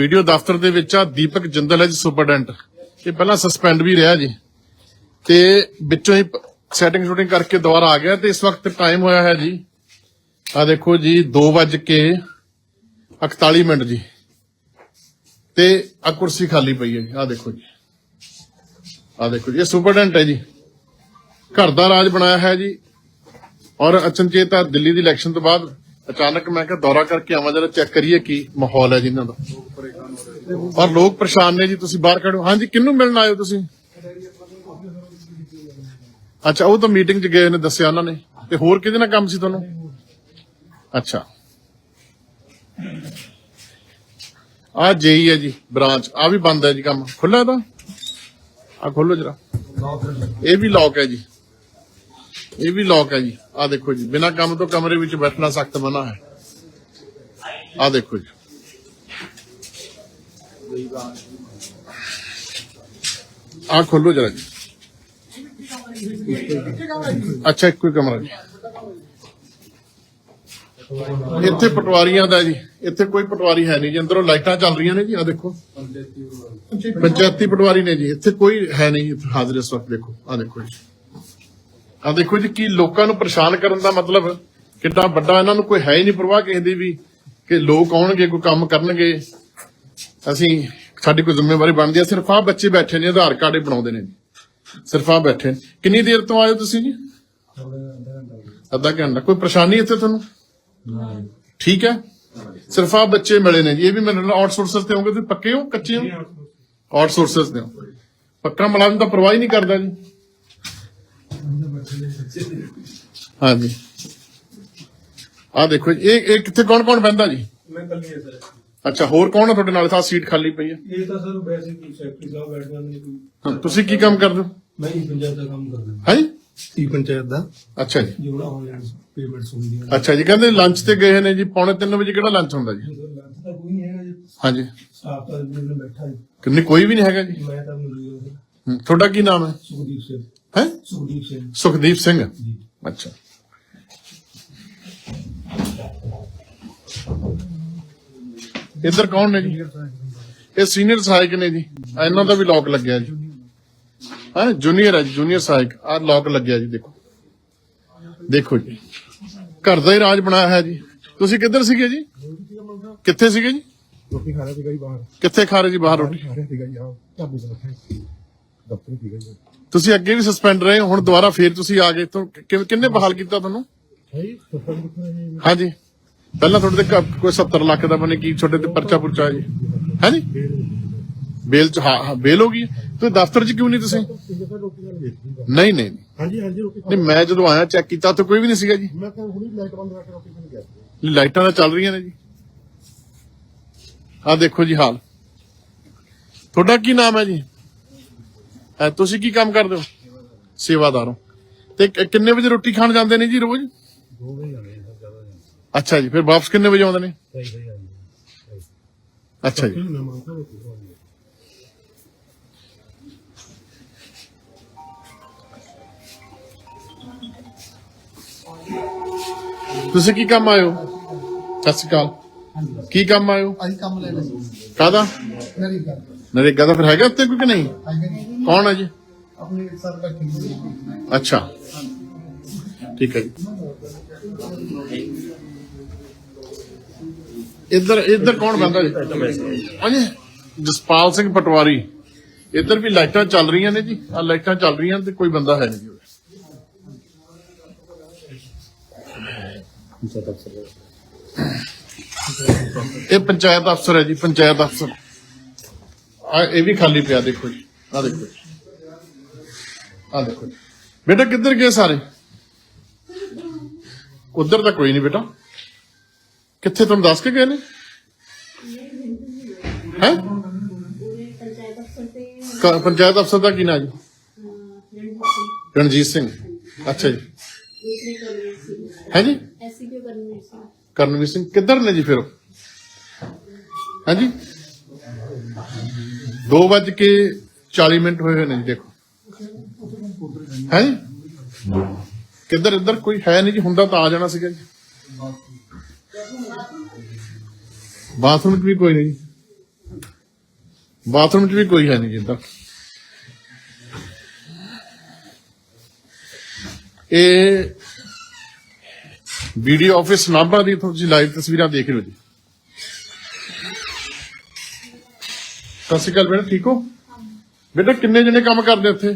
Video ਦਫ਼ਤਰ ਦੇ ਵਿੱਚ ਆ ਦੀਪਕ ਜਿੰਦਲ ਹੈ ਜੀ, ਸੁਪਰਡੈਂਟ। ਇਹ ਪਹਿਲਾਂ ਸਸਪੈਂਡ ਵੀ ਰਿਹਾ ਜੀ। ਤੇ ਵਿੱਚੋਂ ਹੀ ਸੈਟਿੰਗ ਸ਼ੂਟਿੰਗ ਕਰਕੇ ਦੁਬਾਰਾ ਆ ਗਿਆ ਤੇ ਇਸ ਵਕਤ ਟਾਈਮ ਹੋਇਆ ਹੈ ਜੀ। ਆ ਦੇਖੋ ਜੀ 2 ਕੇ 41 ਮਿੰਟ ਜੀ। ਤੇ ਆ ਕੁਰਸੀ ਖਾਲੀ ਪਈ ਹੈ ਜੀ ਆ ਦੇਖੋ ਜੀ। ਆ ਦੇਖੋ ਜੀ, ਇਹ ਸੁਪਰਡੈਂਟ ਹੈ ਜੀ। ਘਰ ਦਾ ਰਾਜ ਬਣਾਇਆ ਹੈ ਜੀ। ਔਰ ਅਚਨਚੇਤਾ ਦਿੱਲੀ ਦੀ ਇਲੈਕਸ਼ਨ ਤੋਂ ਬਾਅਦ ਅਚਾਨਕ ਮੈਂ ਕਿਹਾ ਦੌਰਾ ਕਰਕੇ ਆਵਾਂ, ਜਰਾ ਚੈੱਕ ਕਰੀਏ ਕੀ ਮਾਹੌਲ ਹੈ ਜੀ ਇਹਨਾਂ ਦਾ। ਔਰ ਲੋਕ ਪਰੇਸ਼ਾਨ ਨੇ ਜੀ, ਤੁਸੀਂ ਬਾਹਰ ਖੜੋ ਹਾਂਜੀ, ਕਿਹਨੂੰ ਮਿਲਣ ਆਏ ਹੋ ਤੁਸੀਂ? ਅੱਛਾ, ਉਹ ਤਾਂ ਮੀਟਿੰਗ 'ਚ ਗਏ ਨੇ, ਦੱਸਿਆ ਉਹਨਾਂ ਨੇ। ਤੇ ਹੋਰ ਕਿਹਦੇ ਨਾਲ ਕੰਮ ਸੀ ਤੁਹਾਨੂੰ? ਅੱਛਾ। ਆ ਜੇਈ ਹੈ ਜੀ, ਬ੍ਰਾਂਚ। ਆ ਵੀ ਬੰਦ ਹੈ ਜੀ ਕੰਮ। ਖੁੱਲਾ ਤਾਂ? ਆ ਖੋਲੋ ਜਰਾ। ਇਹ ਵੀ ਲੌਕ ਹੈ ਜੀ। ਇਹ ਵੀ ਲੌਕ ਹੈ ਜੀ। ਆ ਦੇਖੋ ਜੀ, ਬਿਨਾ ਕੰਮ ਤੋਂ ਕਮਰੇ ਵਿੱਚ ਬੈਠਣਾ ਸਖਤ ਮਨਾ ਹੈ। ਆ ਦੇਖੋ ਜੀ। ਆ ਖੋਲੋ ਜਰਾ ਜੀ। ਅੱਛਾ, ਇੱਕੋ ਹੀ ਕਮਰਾ ਜੀ। ਇੱਥੇ ਪਟਵਾਰੀਆਂ ਦਾ ਜੀ, ਇੱਥੇ ਕੋਈ ਪਟਵਾਰੀ ਹੈ ਨਹੀਂ ਜੀ। ਅੰਦਰੋਂ ਲਾਈਟਾਂ ਚੱਲ ਰਹੀਆਂ ਨੇ ਜੀ ਆ ਦੇਖੋ। ਪੰਚਾਇਤੀ ਪਟਵਾਰੀ ਨੇ ਜੀ। ਇੱਥੇ ਕੋਈ ਹੈ ਨਹੀਂ ਇੱਥੇ ਹਾਜ਼ਰ ਇਸ ਵਕਤ, ਦੇਖੋ। ਆ ਦੇਖੋ ਜੀ। ਆ ਦੇਖੋ ਜੀ ਕੀ ਲੋਕਾਂ ਨੂੰ ਪਰੇਸ਼ਾਨ ਕਰਨ ਦਾ ਮਤਲਬ ਕਿੰਨਾ ਵੱਡਾ ਇਹਨਾਂ ਨੂੰ ਕੋਈ ਹੈ ਹੀ ਨਹੀਂ ਪਰਵਾਹ ਕਿਸੇ ਦੀ ਵੀ ਕਿ ਲੋਕ ਆਉਣਗੇ ਕੋਈ ਕੰਮ ਕਰਨਗੇ। ਅਸੀਂ ਸਾਡੀ ਕੋਈ ਜ਼ਿੰਮੇਵਾਰੀ ਬਣਦੀ ਹੈ ਸਿਰਫ ਆ ਬੱਚੇ ਬੈਠੇ ਨੇ ਆਧਾਰ ਕਾਰਡ ਹੀ ਬਣਾਉਂਦੇ ਨੇ ਸਿਰਫ ਆ ਬੈਠੇ। ਕਿੰਨੀ ਦੇਰ ਤੋਂ ਆਏ ਹੋ ਤੁਸੀਂ ਜੀ? ਅੱਧਾ ਘੰਟਾ। ਕੋਈ ਪਰੇਸ਼ਾਨੀ ਇੱਥੇ ਤੁਹਾਨੂੰ? ਠੀਕ ਹੈ? ਸਿਰਫ ਆ ਬੱਚੇ ਮਿਲੇ ਨੇ ਜੀ। ਇਹ ਵੀ ਮੇਰੇ ਨਾਲ ਆਊਟਸੋਰਸਰ ਤੇ ਹੋਗੇ ਤੁਸੀਂ ਪੱਕੇ ਹੋ? ਕੱਚੇ ਹੋ? ਆਊਟਸੋਰਸਰਸ ਨੇ ਪੱਕਾ ਮੁਲਾਜ਼ਮ ਤਾਂ ਪਰਵਾਹ ਹੀ ਨਹੀਂ ਕਰਦਾ ਜੀ। ਹਾਂਜੀ। ਆ ਦੇਖੋ ਜੀ ਇਹ ਇਹ ਕਿੱਥੇ ਕੌਣ ਕੌਣ ਬੈੰਦਾ ਜੀ? ਮੈਂ ਕੱਲੀ ਹੈ ਸਰ। ਅੱਛਾ ਹੋਰ ਕੌਣ ਆ ਤੁਹਾਡੇ ਨਾਲ? ਤਾਂ ਸੀਟ ਖਾਲੀ ਪਈ ਹੈ। ਇਹ ਤਾਂ ਸਰ ਵੈਸੇ ਕੋਈ ਸੈਕਟਰੀ ਸਾਹਿਬ ਬੈਠ ਜਾਂਦੇ ਨੇ ਕੋਈ ਹਾਂ, ਤੁਸੀਂ ਕੀ ਕੰਮ ਕਰਦੇ ਹੋ? ਮੈਂ ਹੀ ਪੰਚਾਇਤ ਦਾ ਕੰਮ ਕਰਦਾ। ਹਾਂਜੀ ਈ ਪੰਚਾਇਤ ਦਾ। ਅੱਛਾ ਜੀ। ਜਿਹੜਾ ਆਨਲਾਈਨ ਪੇਮੈਂਟਸ ਹੁੰਦੀਆਂ ਅੱਛਾ ਜੀ ਕਹਿੰਦੇ ਲੰਚ ਤੇ ਗਏ ਨੇ ਜੀ ਪੌਣੇ 3 ਵਜੇ ਕਿਹੜਾ ਲੰਚ ਹੁੰਦਾ ਜੀ? ਲੰਚ ਤਾਂ ਕੋਈ ਨਹੀਂ ਹੈਗਾ ਜੀ। ਹਾਂਜੀ। ਸਟਾਫ ਤਾਂ ਜਿਹੜੇ ਬੈਠਾ ਜੀ। ਕਿੰਨੇ ਕੋਈ ਵੀ ਨਹੀਂ ਹੈਗਾ ਜੀ? ਮੈਂ ਤਾਂ ਹਾਂ। ਹੂੰ, ਤੁਹਾਡਾ ਕੀ ਨਾਮ ਹੈ? ਸੁਖਦੀਪ ਸਿੰਘ। ਹੈ ਸੁਖਦੀਪ ਸਿੰਘ ਸੁਖਦੀਪ ਸਿੰਘ ਜੀ ਅੱਛਾ ਇੱਧਰ ਕੌਣ ਨੇ ਜੀ ਇਹ ਸੀਨੀਅਰ ਸਹਾਇਕ ਨੇ ਜੀ ਆਹ ਇਹਨਾਂ ਦਾ ਵੀ ਲੌਕ ਲੱਗਿਆ ਜੀ ਹਾਂ ਜੂਨੀਅਰ ਹੈ ਜੂਨੀਅਰ ਸਹਾਇਕ ਆ ਲੌਕ ਲੱਗਿਆ ਜੀ ਦੇਖੋ ਦੇਖੋ ਜੀ ਘਰ ਦਾ ਹੀ ਰਾਜ ਬਣਾਇਆ ਹੈ ਜੀ ਤੁਸੀਂ ਕਿੱਧਰ ਸੀਗੇ ਜੀ ਕਿੱਥੇ ਸੀਗੇ ਜੀ? ਰੋਟੀ ਖਾ ਰਿਹਾ ਸੀਗਾ ਜੀ ਬਾਹਰ। ਕਿੱਥੇ ਖਾ ਰਹੇ ਜੀ ਬਾਹਰ ਰੋਟੀ? ਖਾ ਰਿਹਾ ਸੀਗਾ ਜੀ ਹਾਂ। ਢਾਬੇ ਤੇ ਬੈਠਾ। ਦਫ਼ਤਰ ਸੀਗਾ ਜੀ। ਤੁਸੀਂ ਅੱਗੇ ਵੀ ਸਸਪੈਂਡ ਰਹੇ ਹੁਣ ਦੁਬਾਰਾ ਫੇਰ ਤੁਸੀਂ ਆ ਗਏ ਤੋਂ ਕਿੰਨੇ ਬਹਾਲ ਕੀਤਾ ਤੁਹਾਨੂੰ? ਹਾਂਜੀ। ਪਹਿਲਾਂ ਤੁਹਾਡੇ ਤੇ ਕੋਈ 70 ਲੱਖ ਦਾ ਬਣੇ ਕੀ ਛੋਟੇ ਤੇ ਪਰਚਾ ਪੁਰਚਾ ਹੈ ਜੀ? ਹਾਂਜੀ ਬੇਲ ਚ ਹਾਂ ਹਾਂ ਬੇਲ ਹੋ ਗਈ। ਤੁਸੀਂ ਦਫ਼ਤਰ ਚ ਕਿਉਂ ਨਹੀਂ ਤੁਸੀਂ? ਨਹੀਂ ਨਹੀਂ। ਹਾਂਜੀ ਹਾਂਜੀ ਰੋਟੀ ਨਹੀਂ ਮੈਂ ਜਦੋਂ ਆਇਆ ਚੈੱਕ ਕੀਤਾ ਉੱਥੇ ਕੋਈ ਵੀ ਨਹੀਂ ਸੀਗਾ ਜੀ। ਮੈਂ ਤਾਂ ਹੁਣੀ ਲਾਈਟ ਬੰਦ ਕਰਕੇ ਰੋਟੀ ਖਾਣ ਗਿਆ। ਸੀ। ਲਾਈਟਾਂ ਤਾਂ ਚੱਲ ਰਹੀਆਂ ਨੇ ਜੀ। ਆਹ ਦੇਖੋ ਜੀ ਹਾਲ। ਤੁਹਾਡਾ ਕੀ ਨਾਮ ਹੈ ਜੀ? ਅਹ, ਤੁਸੀਂ ਕੀ ਕੰਮ ਕਰਦੇ ਹੋ? ਸੇਵਾਦਾਰ ਹੋ। ਤੇ ਕਿ- ਕਿੰਨੇ ਵਜੇ ਰੋਟੀ ਖਾਣ ਜਾਂਦੇ ਨੇ ਜੀ ਰੋਜ਼? ਦੋ ਵਜੇ ਆਏ ਸਰ ਜ਼ਿਆਦਾ ਨਹੀਂ ਅੱਛਾ ਜੀ, ਫਿਰ ਵਾਪਸ ਕਿੰਨੇ ਵਜੇ ਆਉਂਦੇ ਨੇ? ਸਹੀ ਸਹੀ ਆਏ ਅੱਛਾ ਜੀ। ਮੈਂ ਮੰਗਦਾ ਰੋਟੀ ਖਾਣੀ ਤੁਸੀਂ ਕੀ ਕੰਮ ਆਏ ਹੋ? ਸਤਿ ਸ਼੍ਰੀ ਅਕਾਲ। ਕੀ ਕੰਮ ਆਏ ਹੋ ਅਸੀਂ ਕੰਮ ਲੈਣਾ ਸੀ ਕਾਦਾ ਮੇਰੀ ਗੱਲ ਨਰੇਗਾ ਦਾ ਫਿਰ ਹੈਗਾ ਉੱਤੇ ਕੋਈ ਕਿ ਨਹੀਂ? ਆਈ ਕੌਣ ਹੈ ਜੀ? ਆਪਣੀ ਸਰ ਬੈਠੀ ਸੀ ਅੱਛਾ। ਠੀਕ ਹੈ ਜੀ। ਇੱਧਰ ਇੱਧਰ ਕੌਣ ਬੰਦਾ ਜੀ? ਹਾਂਜੀ ਜਸਪਾਲ ਸਿੰਘ ਪਟਵਾਰੀ। ਇੱਧਰ ਵੀ ਲਾਈਟਾਂ ਚੱਲ ਰਹੀਆਂ ਨੇ ਜੀ। ਆ ਲਾਈਟਾਂ ਚੱਲ ਰਹੀਆਂ ਤੇ ਕੋਈ ਬੰਦਾ ਹੈ ਨਹੀਂ ਜੀ। ਉਰੇ। ਇਹ ਪੰਚਾਇਤ ਅਫਸਰ ਹੈ ਜੀ ਪੰਚਾਇਤ ਅਫਸਰ। ਆ ਇਹ ਵੀ ਖਾਲੀ ਪਿਆ ਦੇਖੋ ਜੀ। ਆ ਦੇਖੋ ਆ ਦੇਖੋ ਜੀ। ਬੇਟਾ ਕਿੱਧਰ ਗਏ ਸਾਰੇ? ਉਧਰ ਤਾਂ ਕੋਈ ਨਹੀਂ ਬੇਟਾ। ਕਿੱਥੇ ਤੁਹਾਨੂੰ ਦੱਸ ਕੇ ਗਏ ਨੇ? ਹੈ? ਪੰਚਾਇਤ ਅਫਸਰ ਤੇ ਪੰਚਾਇਤ ਅਫਸਰ ਦਾ ਕੀ ਨਾਂ ਜੀ? ਰਣਜੀਤ ਸਿੰਘ। ਰਣਜੀਤ ਸਿੰਘ ਅੱਛਾ ਜੀ ਹੈ ਜੀ? ਐਸਸੀਪੀ ਕਰਨਵੀਰ ਸਿੰਘ ਕਰਨਵੀਰ ਸਿੰਘ, ਕਿੱਧਰ ਨੇ ਜੀ ਫਿਰ? ਉਹ? ਹਾਂਜੀ? 2 ਵੱਜ ਕੇ 40 ਮਿੰਟ ਹੋਏ ਹੋਏ ਨੇ ਜੀ, ਦੇਖੋ। ਹੈ ਜੀ ਕਿੱਧਰ, ਇੱਧਰ ਕੋਈ ਹੈ ਨਹੀਂ ਜੀ, ਹੁੰਦਾ ਤਾਂ ਆ ਜਾਣਾ ਸੀਗਾ ਜੀ। ਬਾਥਰੂਮ 'ਚ ਵੀ ਕੋਈ ਨਹੀਂ ਜੀ। ਬਾਥਰੂਮ 'ਚ ਵੀ ਕੋਈ ਹੈ ਨਹੀਂ ਜਿੱਦਾਂ ਇਹ ਵੀਡੀਓ ਆਫਿਸ ਨਾਭਾ ਦੀ ਤੁਸੀਂ ਲਾਈਵ ਤਸਵੀਰਾਂ ਦੇਖ ਰਹੇ ਹੋ ਜੀ। ਸਤਿ ਸ਼੍ਰੀ ਅਕਾਲ ਬੇਟਾ ਠੀਕ ਹੋ? ਬੇਟਾ ਕਿੰਨੇ ਜਣੇ ਕੰਮ ਕਰਦੇ ਨੇ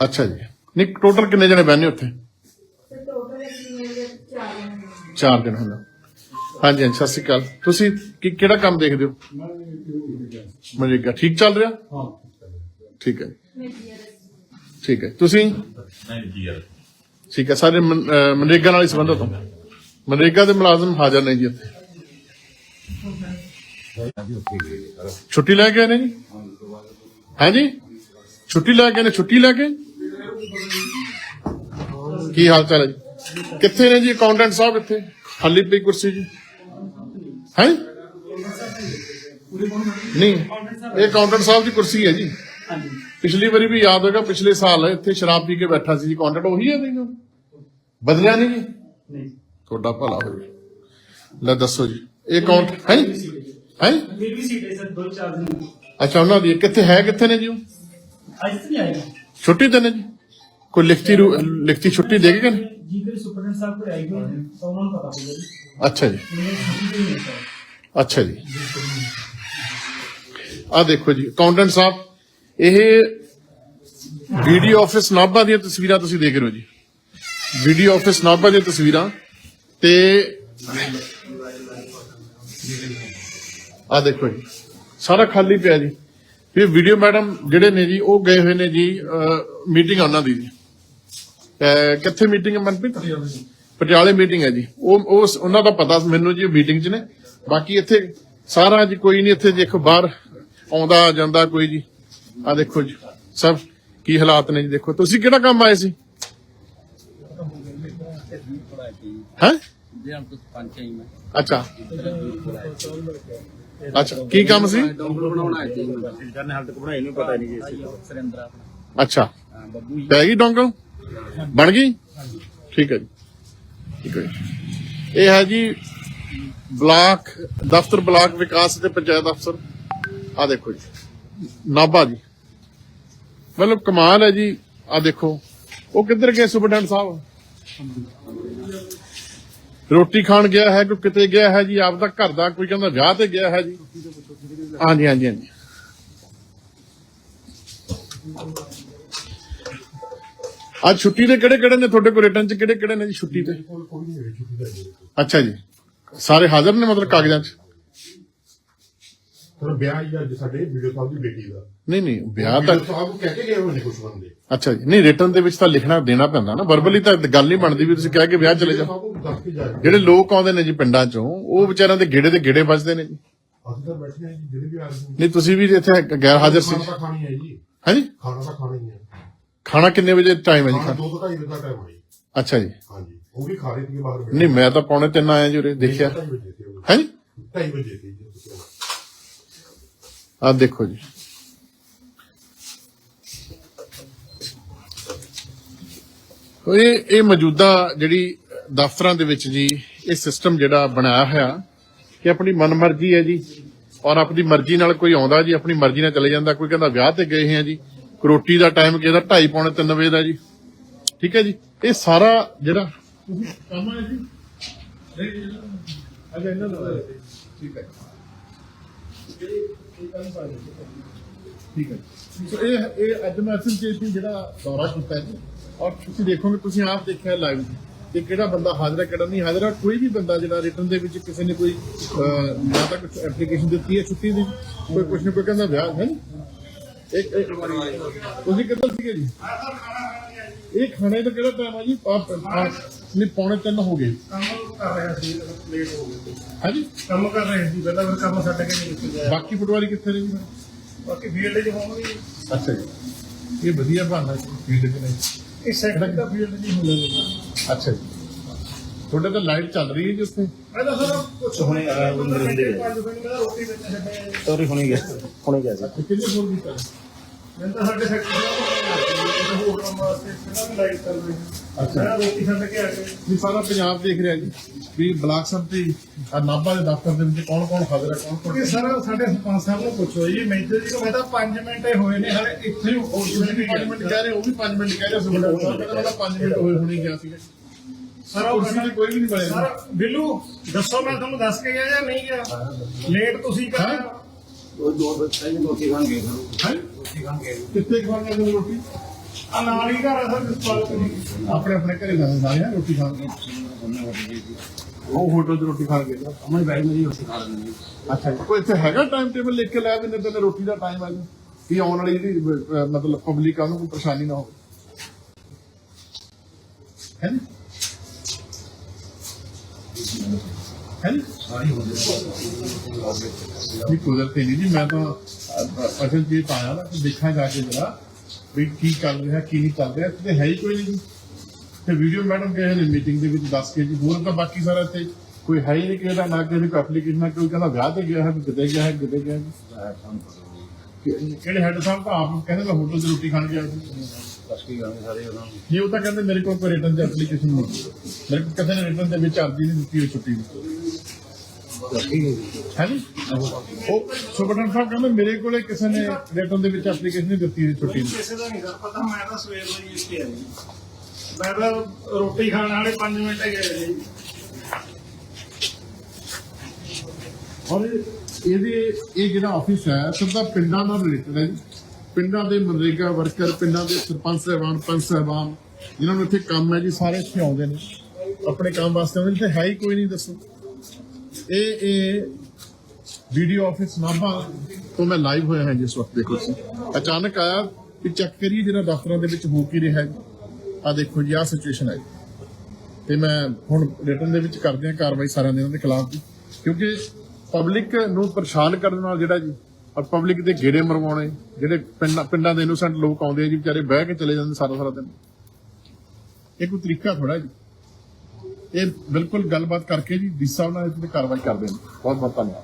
ਅੱਛਾ ਜੀ। ਨਹੀਂ ਟੋਟਲ ਕਿੰਨੇ ਜਣੇ ਬਹਿੰਦੇ ਉੱਥੇ? ਚਾਰ ਦਿਨ ਹੁੰਦਾ ਹਾਂਜੀ ਹਾਂਜੀ ਸਤਿ ਸ਼੍ਰੀ ਅਕਾਲ। ਤੁਸੀਂ ਕੀ ਕਿਹੜਾ ਕੰਮ ਦੇਖਦੇ ਹੋ? ਮਨਰੇਗਾ ਠੀਕ ਚੱਲ ਰਿਹਾ? ਹਾਂ ਠੀਕ ਹੈ ਠੀਕ ਹੈ। ਤੁਸੀਂ? ਠੀਕ ਹੈ। ਸਾਰੇ ਮਨ- ਅਹ ਮਨਰੇਗਾ ਨਾਲ ਹੀ ਸੰਬੰਧਤ ਹੋ ਮਨਰੇਗਾ ਦੇ ਮੁਲਾਜ਼ਮ ਹਾਜ਼ਰ ਨੇ ਜੀ ਇੱਥੇ। ਛੁੱਟੀ ਲੈ ਕੇ ਆਏ ਨੇ ਜੀ? ਹਾਂਜੀ ਛੁੱਟੀ ਲੈ ਕੇ ਆਏ ਨੇ? ਛੁੱਟੀ ਲੈ ਕੇ ਕੀ ਹਾਲ ਚਾਲ ਹੈ ਜੀ? ਕਿੱਥੇ ਨੇ ਜੀ ਅਕਾਊਂਟੈਂਟ ਸਾਹਿਬ ਇੱਥੇ? ਖਾਲੀ ਪਈ ਕੁਰਸੀ ਜੀ। ਹੈ? ਨਹੀਂ ਇਹ ਅਕਾਊਂਟੈਂਟ ਸਾਹਿਬ ਦੀ ਕੁਰਸੀ ਹੈ ਜੀ। ਪਿਛਲੀ ਵਾਰੀ ਵੀ ਯਾਦ ਹੋਏਗਾ ਪਿਛਲੇ ਸਾਲ ਇੱਥੇ ਸ਼ਰਾਬ ਪੀ ਕੇ ਬੈਠਾ ਸੀ ਜੀ ਕੰਟੈਂਟ ਉਹੀ ਹੈ ਨਹੀਂ ਬਦਲਿਆ ਨਹੀਂ ਜੀ ਨਹੀਂ ਤੁਹਾਡਾ ਭਲਾ ਹੋਵੇ ਲੈ ਦੱਸੋ ਜੀ ਇਹ ਕਾਊਂਟ ਹੈ ਹੈ ਮੇਰੀ ਵੀ ਸੀਟ ਹੈ ਸਰ ਦੋ ਚਾਰ ਦਿਨ ਅੱਛਾ ਉਹਨਾਂ ਦੀ ਕਿੱਥੇ ਹੈ ਕਿੱਥੇ ਨੇ ਜੀ ਉਹ ਅੱਜ ਤੱਕ ਨਹੀਂ ਆਏਗਾ ਛੁੱਟੀ ਤੇ ਨੇ ਜੀ ਕੋਈ ਲਿਖਤੀ ਰੂ- ਲਿਖਤੀ ਛੁੱਟੀ ਦੇ ਕੇ ਜੀ ਕੇ ਸੁਪਰਡੈਂਟ ਸਾਹਿਬ ਕੋਲ ਆਏਗੀ ਤਾਂ ਉਹਨਾਂ ਨੂੰ ਪਤਾ ਹੋਊਗਾ ਜੀ ਅੱਛਾ ਜੀ ਮੇਰੇ ਛੁੱਟੀ ਤੇ ਨਹੀਂ ਹੈ ਸਰ ਅੱਛਾ ਜੀ ਆ ਦੇਖੋ ਜੀ ਅਕਾਊਂਟੈਂਟ ਸਾਹਿਬ ਇਹ ਵੀਡੀਓ ਆਫਿਸ ਨਾਭਾ ਦੀਆਂ ਤਸਵੀਰਾਂ ਤੁਸੀਂ ਦੇਖ ਰਹੇ ਹੋ ਜੀ। ਵੀਡੀਓ ਆਫਿਸ ਨਾਭਾ ਦੀਆਂ ਤਸਵੀਰਾਂ ਤੇ ਆ ਦੇਖੋ ਜੀ, ਸਾਰਾ ਖਾਲੀ ਪਿਆ ਜੀ। ਇਹ ਵੀਡੀਓ ਮੈਡਮ ਜਿਹੜੇ ਨੇ ਜੀ, ਉਹ ਗਏ ਹੋਏ ਨੇ ਜੀ ਮੀਟਿੰਗ ਉਹਨਾਂ ਦੀ ਜੀ। ਅਹ, ਕਿੱਥੇ ਮੀਟਿੰਗ ਹੈ ਮਨਪ੍ਰੀਤ? ਪਟਿਆਲੇ ਮੀਟਿੰਗ ਹੈ ਜੀ। ਉਹ ਉਹ ਉਹਨਾਂ ਦਾ ਪਤਾ ਮੈਨੂੰ ਜੀ ਮੀਟਿੰਗ 'ਚ ਨੇ। ਬਾਕੀ ਇੱਥੇ ਸਾਰਾ ਜੀ ਕੋਈ ਨਹੀਂ, ਇੱਥੇ ਦੇਖੋ ਬਾਹਰ ਆਉਂਦਾ ਜਾਂਦਾ ਕੋਈ ਜੀ। ਆ ਦੇਖੋ ਜੀ ਸਭ ਕੀ ਹਾਲਾਤ ਨੇ ਜੀ, ਦੇਖੋ, ਤੁਸੀਂ ਕਿਹੜਾ ਕੰਮ ਆਏ ਸੀ? ਹੈ? ਅੱਛਾ। ਅੱਛਾ, ਕੀ ਕੰਮ ਸੀ? ਜਨ ਹਾਲ ਤੱਕ ਬਣਾਈ ਨਹੀਂ ਪਤਾ ਨਹੀਂ ਜੀ ਅੱਛਾ। ਪੈ ਗਈ ਡੋਂਗਲ? ਬਣ ਗਈ? ਠੀਕ ਹੈ ਜੀ। ਠੀਕ ਹੈ ਜੀ। ਇਹ ਹੈ ਜੀ ਬਲਾਕ, ਦਫ਼ਤਰ ਬਲਾਕ ਵਿਕਾਸ ਤੇ ਪੰਚਾਇਤ ਅਫਸਰ। ਆ ਦੇਖੋ ਜੀ। ਨਾਭਾ ਜੀ। ਮਤਲਬ ਕਮਾਲ ਹੈ ਜੀ। ਆ ਦੇਖੋ। ਉਹ ਕਿੱਧਰ ਗਏ ਸੁਪਰਡੈਂਟ ਸਾਹਿਬ? ਰੋਟੀ ਖਾਣ ਗਿਆ ਹੈ ਕੋਈ ਕਿਤੇ ਗਿਆ ਹੈ ਜੀ? ਆਪਦਾ ਘਰ ਦਾ ਕੋਈ ਕਹਿੰਦਾ ਵਿਆਹ ਤੇ ਗਿਆ ਹੈ ਜੀ? ਹਾਂਜੀ ਹਾਂਜੀ ਹਾਂਜੀ। ਅੱਜ ਛੁੱਟੀ ਦੇ ਕਿਹੜੇ ਕਿਹੜੇ ਨੇ ਤੁਹਾਡੇ ਕੋਲ? ਰਿਟਰਨ ਚ ਕਿਹੜੇ ਕਿਹੜੇ ਨੇ ਜੀ ਛੁੱਟੀ ਤੇ? ਅੱਛਾ ਜੀ। ਸਾਰੇ ਹਾਜ਼ਰ ਨੇ ਮਤਲਬ ਕਾਗਜ਼ਾਂ 'ਚ? ਥੋੜਾ ਵਿਆਹ ਹੀ ਅੱਜ ਸਾਡੇ ਵੀਡੀਓ ਸਾਹਿਬ ਦੀ ਬੇਟੀ ਦਾ। ਨਹੀਂ ਨਹੀਂ ਵਿਆਹ ਤਾਂ ਵੀਡੀਓ ਸਾਹਿਬ ਕਹਿ ਕੇ ਗਏ ਨੇ ਕੁਝ ਬੰਦੇ। ਅੱਛਾ ਜੀ ਨਹੀਂ ਰਿਟਰਨ ਦੇ ਵਿੱਚ ਤਾਂ ਲਿਖਣਾ ਦੇਣਾ ਪੈਂਦਾ ਨਾ। ਵਰਬਲੀ ਤਾਂ ਗੱਲ ਨਹੀਂ ਬਣਦੀ ਵੀ ਤੁਸੀਂ ਕਹਿ ਕੇ ਵਿਆਹ ਚਲੇ ਜਾਓ। ਸਾਹਿਬ ਨੂੰ ਦੱਸ ਕੇ ਜਾ ਰਹੇ। ਜਿਹੜੇ ਲੋਕ ਆਉਂਦੇ ਨੇ ਜੀ ਪਿੰਡਾਂ 'ਚੋਂ ਉਹ ਵਿਚਾਰਿਆਂ ਦੇ ਗੇੜੇ ਦੇ ਗੇੜੇ ਵੱਜਦੇ ਨੇ ਜੀ। ਅਸੀਂ ਤਾਂ ਬੈਠੇ ਹਾਂ ਜੀ ਜਿਹੜੇ ਵੀ ਆ ਰਹੇ ਨੇ। ਨਹੀਂ ਤੁਸੀਂ ਵੀ ਇੱਥੇ ਗੈਰ ਹਾਜ਼ਰ ਸੀ। ਖਾਣਾ ਤਾਂ ਖਾਣੀ ਹੈ ਜੀ ਹੈ ਜੀ। ਖਾਣਾ ਤਾਂ ਖਾਣਾ ਹੀ ਹੈ। ਖਾਣਾ ਕਿੰਨੇ ਵਜੇ ਟਾਈਮ ਹੈ ਜੀ? ਖਾਣਾ ਖਾਣ ਦੋ ਤੋਂ ਢਾਈ ਵਜੇ ਦਾ ਟਾਈਮ ਹੈ ਜੀ। ਅੱਛਾ ਜੀ। ਹਾਂਜੀ ਉਹ ਵੀ ਖਾ ਰਹੇ ਸੀ ਬਾਹਰ ਬੈਠੇ। ਨਹੀਂ ਮੈਂ ਤਾਂ ਪੌਣੇ ਤਿੰਨ ਆਇਆ ਜੀ ਉਰੇ ਦੇਖਿਆ। ਢਾਈ ਵਜੇ ਸੀ ਉਹ। ਹੈ ਜੀ ਢਾਈ ਵਜੇ ਸੀ ਜੀ ਤੁਸੀਂ ਆ ਦੇਖੋ ਜੀ। ਇਹ ਇਹ ਮੌਜੂਦਾ ਜਿਹੜੀ ਦਫ਼ਤਰਾਂ ਦੇ ਵਿੱਚ ਜੀ, ਇਹ ਸਿਸਟਮ ਜਿਹੜਾ ਬਣਾਇਆ ਹੋਇਆ ਕਿ ਆਪਣੀ ਮਨਮਰਜ਼ੀ ਹੈ ਜੀ। ਔਰ ਆਪਣੀ ਮਰਜ਼ੀ ਨਾਲ ਕੋਈ ਆਉਂਦਾ ਜੀ, ਆਪਣੀ ਮਰਜ਼ੀ ਨਾਲ ਚਲੇ ਜਾਂਦਾ, ਕੋਈ ਕਹਿੰਦਾ ਵਿਆਹ ਤੇ ਗਏ ਹਾਂ ਜੀ। ਕੋਈ ਰੋਟੀ ਦਾ ਟਾਈਮ ਕਿਹਦਾ 2:30 ਪੌਣੇ 3 ਵਜੇ ਦਾ ਜੀ। ਠੀਕ ਹੈ ਜੀ। ਇਹ ਸਾਰਾ ਜਿਹੜਾ ਕੰਮ ਹੈ ਜੀ। ਅਜਾ ਇਹਨਾਂ ਦਾ ਠੀਕ ਹੈ। ਠੀਕ ਹੈ ਸੋ ਇਹ ਇਹ ਅੱਜ ਮੈਂ ਐਸਐਮਜੀਪੀ ਜਿਹੜਾ ਦੌਰਾ ਕੀਤਾ ਹੈ ਔਰ ਤੁਸੀਂ ਦੇਖੋਗੇ, ਤੁਸੀਂ ਆਪ ਦੇਖਿਆ ਲਾਈਵ ਕਿ ਕਿਹੜਾ ਬੰਦਾ ਹਾਜ਼ਰ ਹੈ, ਕਿਹੜਾ ਨਹੀਂ ਹਾਜ਼ਰ ਹੈ ਕੋਈ ਵੀ ਬੰਦਾ ਜਿਹੜਾ ਰਿਟਰਨ ਦੇ ਵਿੱਚ ਕਿਸੇ ਨੇ ਕੋਈ ਨਾ ਤਾਂ ਕੁਝ ਐਪਲੀਕੇਸ਼ਨ ਦਿੱਤੀ ਹੈ ਛੁੱਟੀ ਦੀ, ਕੋਈ ਕੁਝ ਨਾ ਕੋਈ ਕਹਿੰਦਾ ਵਿਆਹ, ਹੈ ਇੱਕ ਇੱਕ, ਤੁਸੀਂ ਕਿੱਧਰ ਸੀਗੇ ਜੀ? ਇਹ ਖਾਣੇ ਦਾ ਕਿਹੜਾ ਟਾਈਮ ਆ ਜੀ? ਆਪ ਨਹੀਂ ਪੌਣੇ ਤਿੰਨ ਹੋ ਗਏ। ਕੰਮ ਕਰ ਰਿਹਾ ਸੀ ਲੇਟ ਹੋ ਗਏ। ਹਾਂਜੀ? ਕੰਮ ਕਰ ਰਹੇ ਸੀ ਪਹਿਲਾਂ ਫਿਰ ਕੰਮ ਛੱਡ ਕੇ ਨਹੀਂ ਨਿਕਲ ਗਿਆ ਬਾਕੀ ਪਟਵਾਰੀ ਕਿੱਥੇ ਨੇ ਜੀ? ਬਾਕੀ ਫੀਲਡ 'ਚ ਹੋਣਗੇ ਅੱਛਾ ਜੀ। ਇਹ ਵਧੀਆ ਬਹਾਨਾ ਫੀਲਡ ਦੇ ਨਹੀਂ। ਇਹ ਸੈਕਟਰ ਦਾ ਫੀਲਡ ਨਹੀਂ ਹੁੰਦਾ ਅੱਛਾ ਜੀ। ਤੁਹਾਡੇ ਤਾਂ ਲਾਈਟ ਚੱਲ ਰਹੀ ਹੈ ਜੀ ਉੱਥੇ। ਪਹਿਲਾਂ ਸਰ ਕੁਝ ਹੁਣੇ ਆ। ਰੋਟੀ ਵਿੱਚ ਛੱਡੇ ਸੌਰੀ ਹੁਣੇ ਗਿਆ। ਹੁਣੇ ਗਿਆ ਸੀ ਤੇ ਕਿੰਨੇ ਫੋਨ ਕੀਤਾ ਮੈਂ ਤਾਂ ਸਾਡੇ ਸੈਕਟਰ ਦਾ ਹੋਰ ਕੰਮ ਵਾਸਤੇ ਵੀ ਲਾਈਟ ਕਰ ਰਹੇ। ਅੱਛਾ। ਮੈਂ ਰੋਟੀ ਛੱਡ ਕੇ ਆ ਗਏ ਵੀ ਸਾਰਾ ਪੰਜਾਬ ਦੇਖ ਰਿਹਾ ਜੀ ਵੀ ਬਲਾਕ ਸੰਮਤੀ ਆ ਨਾਭਾ ਦੇ ਦਫ਼ਤਰ ਦੇ ਵਿੱਚ ਕੌਣ ਕੌਣ ਹਾਜ਼ਰ ਹੈ ਕੌਣ ਕੌਣ ਕਿ ਸਰ ਸਾਡੇ ਸਰਪੰਚ ਸਾਹਿਬ ਨੂੰ ਪੁੱਛੋ ਜੀ ਮੈਂੇਜਰ ਜੀ ਨੂੰ ਮੈਂ ਤਾਂ 5 ਮਿੰਟ ਹੋਏ ਨੇ ਹਲੇ ਇੱਥੇ ਹੀ ਹੋਰ ਤੁਸੀਂ ਵੀ 5 ਮਿੰਟ ਕਹਿ ਰਹੇ ਉਹ ਵੀ 5 ਮਿੰਟ ਕਹਿ ਰਹੇ ਸੀ ਬੜਾ ਕਹਿੰਦਾ 5 ਮਿੰਟ ਹੋਏ ਹੋਣੀ ਗਿਆ ਸੀਗਾ। ਸਰ ਉਹ ਕੁਰਸੀ ਤੇ ਕੋਈ ਵੀ ਨਹੀਂ ਬਣਿਆ ਸਰ ਬਿੱਲੂ ਦੱਸੋ ਮੈਂ ਤੁਹਾਨੂੰ ਦੱਸ ਕੇ ਗਿਆ ਜਾਂ ਨਹੀਂ ਗਿਆ? ਲੇਟ ਤੁਸੀਂ ਕਰ ਹੈਂ? ਉਹ ਦੋ ਬੱਚੇ ਨੇ ਰੋਟੀ ਖਾਣ ਗਏ ਸਰ। ਹੈ? ਰੋਟੀ ਖਾਣ ਗਏ ਕਿੱਥੇ ਖਵਾਉਂਦੇ ਹੋ ਰੋਟੀ? ਆ ਨਾਲ ਹੀ ਘਰ ਆ ਸਰ ਡਿਸਪਾਲ ਕਰੀ ਆਪਣੇ ਆਪਣੇ ਘਰੇ ਜਾਂਦੇ ਸਾਰੇ ਆ ਰੋਟੀ ਖਾਣ ਉਹ ਹੋਟਲ 'ਚ ਰੋਟੀ ਖਾਣ ਗਏ ਨਾ। ਅਮਰ ਬੈਠ ਮੇਰੀ ਰੋਟੀ ਖਾ ਲੈਂਦੇ ਅੱਛਾ। ਕੋਈ ਇੱਥੇ ਹੈਗਾ ਟਾਈਮ ਟੇਬਲ ਲਿਖ ਕੇ ਲੈ ਨਹੀਂ ਤੇ ਰੋਟੀ ਦਾ ਟਾਈਮ ਆ ਜੀ? ਕਿ ਆਉਣ ਵਾਲੀ ਜਿਹੜੀ ਮਤਲਬ ਪਬਲਿਕ ਆ ਉਹਨੂੰ ਕੋਈ ਪਰੇਸ਼ਾਨੀ ਨਾ ਹੋਵੇ। ਹੈ ਨੀ? ਹੈ? ਨਹੀਂ ਕੁਦਰਤੀ ਨਹੀਂ ਜੀ ਮੈਂ ਤਾਂ ਅਸਲ ਜੀ ਤਾਂ ਆਇਆ ਨਾ ਕਿ ਦੇਖਾਂ ਜਾ ਕੇ ਜਰਾ ਵੀ ਕੀ ਚੱਲ ਰਿਹਾ ਕੀ ਨਹੀਂ ਚੱਲ ਰਿਹਾ ਇੱਥੇ ਹੈ ਹੀ ਕੋਈ ਨਹੀਂ ਤੇ ਵੀਡੀਓ ਮੈਡਮ ਕਹੇ ਨੇ ਮੀਟਿੰਗ ਦੇ ਵਿੱਚ ਦੱਸ ਕੇ ਜੀ ਹੋਰ ਤਾਂ ਬਾਕੀ ਸਾਰਾ ਇੱਥੇ ਕੋਈ ਹੈ ਹੀ ਨਹੀਂ ਦਾ ਨਾ ਕਿਸੇ ਦੀ ਐਪਲੀਕੇਸ਼ਨ ਨਾ ਕੋਈ ਕਹਿੰਦਾ ਵਿਆਹ ਤੇ ਗਿਆ ਹੈ ਕਿਤੇ ਗਿਆ ਹੈ ਕਿਤੇ ਗਿਆ ਹੈ ਕਿ- ਕਿਹੜੇ ਹੈਡ ਸਾਹਿਬ ਤਾਂ ਆਪ ਕਹਿੰਦੇ ਮੈਂ ਹੋਟਲ 'ਚ ਰੋਟੀ ਖਾਣ ਗਿਆ ਸੀ ਕੀ ਗਾਣੇ ਸਾਰੇ ਉਹਨਾਂ ਨੂੰ। ਜੀ ਉਹ ਤਾਂ ਕਹਿੰਦੇ ਮੇਰੇ ਕੋਲ ਕੋਈ ਰਿਟਰਨ ਦੀ ਐਪਲੀਕੇਸ਼ਨ ਨਹੀਂ। ਮੇਰੇ ਕੋਲ ਕਿਸੇ ਨੇ ਰਿਟਰਨ ਦੇ ਵਿੱਚ ਅਰਜ਼ੀ ਨਹੀਂ ਦਿੱਤੀ ਹੋਈ ਛੁੱਟੀ ਦੀ ਕੀ ਹੈ ਨੀ ਉਹ ਸੁਪਰਡੈਂਟ ਸਾਹਿਬ ਕਹਿੰਦੇ ਮੇਰੇ ਕੋਲੇ ਕਿਸੇ ਨੇ ਰਿਟਰਨ ਦੇ ਵਿੱਚ ਐਪਲੀਕੇਸ਼ਨ ਨਹੀਂ ਦਿੱਤੀ ਹੋਈ ਛੁੱਟੀ ਦੀ। ਕਿਸੇ ਦਾ ਨਹੀਂ ਸਰ ਪਤਾ ਮੈਂ ਤਾਂ ਸਵੇਰ ਦਾ ਹੀ ਇੱਥੇ ਆ ਜੀ। ਮੈਂ ਤਾਂ ਰੋਟੀ ਖਾਣ ਵਾਲੇ 5 ਮਿੰਟ ਹੀ ਗਏ ਜੀ। ਔਰ ਇਹਦੇ ਇਹ ਜਿਹੜਾ ਆਫਿਸ ਹੈ ਸਿੱਧਾ ਪਿੰਡਾਂ ਨਾਲ ਰਿਲੇਟਡ ਹੈ ਜੀ। ਪਿੰਡਾਂ ਦੇ ਮਨਰੇਗਾ ਵਰਕਰ ਪਿੰਡਾਂ ਦੇ ਸਰਪੰਚ ਸਾਹਿਬਾਨ ਪੰਚ ਸਾਹਿਬਾਨ ਜਿਨ੍ਹਾਂ ਨੂੰ ਇੱਥੇ ਕੰਮ ਹੈ ਜੀ ਸਾਰੇ ਇੱਥੇ ਆਉਂਦੇ ਨੇ। ਆਪਣੇ ਕੰਮ ਵਾਸਤੇ ਆਉਂਦੇ ਨੇ। ਇੱਥੇ ਹੈ ਹੀ ਕੋਈ ਨਹੀਂ ਦੱਸੋ। ਇਹ ਇਹ ਵੀਡੀਓ ਆਫਿਸ ਨਾਭਾ ਤੋਂ ਮੈਂ ਲਾਈਵ ਹੋਇਆ ਹਾਂ ਜਿਸ ਵਕਤ ਦੇਖੋ ਤੁਸੀਂ। ਅਚਾਨਕ ਆਇਆ ਕਿ ਚੈੱਕ ਕਰੀਏ ਜਿਹੜਾ ਦਫ਼ਤਰਾਂ ਦੇ ਵਿੱਚ ਹੋ ਕੀ ਰਿਹਾ ਹੈ। ਆ ਦੇਖੋ ਜੀ ਆ ਸਿਚੁਏਸ਼ਨ ਹੈ। ਤੇ ਮੈਂ ਹੁਣ ਰਿਟਰਨ ਦੇ ਵਿੱਚ ਕਰਦੇ ਹਾਂ ਕਾਰਵਾਈ ਸਾਰਿਆਂ ਦੇ ਇਹਨਾਂ ਦੇ ਖਿਲਾਫ ਦੀ ਕਿਉਂਕਿ ਪਬਲਿਕ ਨੂੰ ਪਰੇਸ਼ਾਨ ਕਰਨ ਨਾਲ ਜਿਹੜਾ ਜੀ, ਔਰ ਪਬਲਿਕ ਦੇ ਗੇੜੇ ਮਰਵਾਉਣੇ, ਜਿਹੜੇ ਪਿੰਡਾਂ ਪਿੰਡਾਂ ਦੇ ਇਨੋਸੈਂਟ ਲੋਕ ਆਉਂਦੇ ਆ ਜੀ, ਵਿਚਾਰੇ ਬਹਿ ਕੇ ਚਲੇ ਜਾਂਦੇ ਸਾਰਾ ਸਾਰਾ ਦਿਨ। ਇਹ ਕੋਈ ਤਰੀਕਾ ਥੋੜਾ ਜੀ। ਇਹ ਬਿਲਕੁਲ ਗੱਲਬਾਤ ਕਰਕੇ ਜੀ ਡੀ ਸਾਹਿਬ ਨਾਲ ਇਸ ਤੇ ਕਾਰਵਾਈ ਕਰਦੇ ਨੇ ਬਹੁਤ ਬਹੁਤ ਧੰਨਵਾਦ।